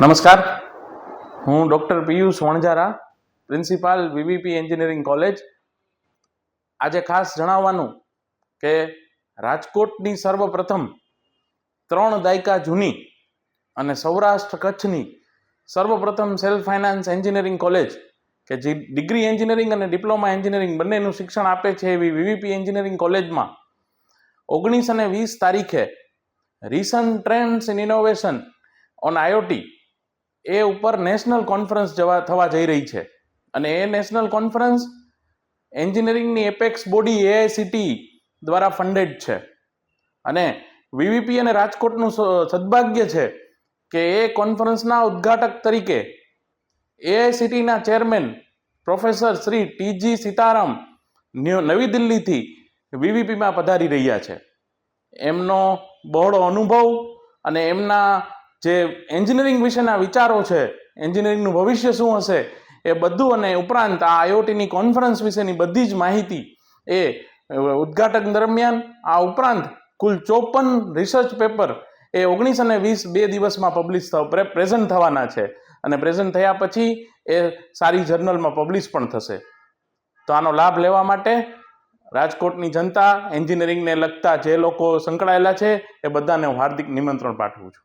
નમસ્કાર. હું doctor Piyush Vanzara, principal VVP engineering college. આજે ખાસ જણાવવાનું કે રાજકોટની સર્વપ્રથમ ત્રણ દાયકા જૂની અને સૌરાષ્ટ્ર કચ્છની સર્વપ્રથમ સેલ્ફ ફાઇનાન્સ એન્જિનિયરિંગ કોલેજ કે જે ડિગ્રી એન્જિનિયરિંગ અને ડિપ્લોમા એન્જિનિયરિંગ બંનેનું શિક્ષણ આપે છે એવી વીવીપી એન્જિનિયરિંગ કોલેજમાં. ઓગણીસ અને વીસ તારીખે recent trends in innovation on IoT એ ઉપર નેશનલ કોન્ફરન્સ જવા થવા જઈ રહી છે. અને એ નેશનલ કોન્ફરન્સ એન્જિનિયરિંગની એપેક્સ બોડી એઆઈસીટી દ્વારા ફંડેડ છે. અને વીવીપી અને રાજકોટનું સદભાગ્ય છે કે એ કોન્ફરન્સના ઉદ્ઘાટક તરીકે એઆઈસીટીના chairman professor Shri T G Sitharam નવી દિલ્હીથી વીવીપીમાં પધારી રહ્યા છે. એમનો બહોળો અનુભવ અને એમના જે એન્જિનિયરિંગ વિશેના વિચારો છે એન્જિનિયરિંગનું ભવિષ્ય શું હશે, એ બધું અને ઉપરાંત આ આઈઓટીની કોન્ફરન્સ વિશેની બધી જ માહિતી એ ઉદ્ઘાટક દરમિયાન, આ ઉપરાંત કુલ ચોપન રિસર્ચ પેપર એ ઓગણીસ અને વીસ બે દિવસમાં પબ્લિશ પ્રેઝન્ટ થવાના છે. અને પ્રેઝન્ટ થયા પછી એ સારી જર્નલમાં પબ્લિશ પણ થશે. તો આનો લાભ લેવા માટે રાજકોટની જનતા એન્જિનિયરિંગને લગતા જે લોકો સંકળાયેલા છે, એ બધાને હું હાર્દિક નિમંત્રણ પાઠવું છું.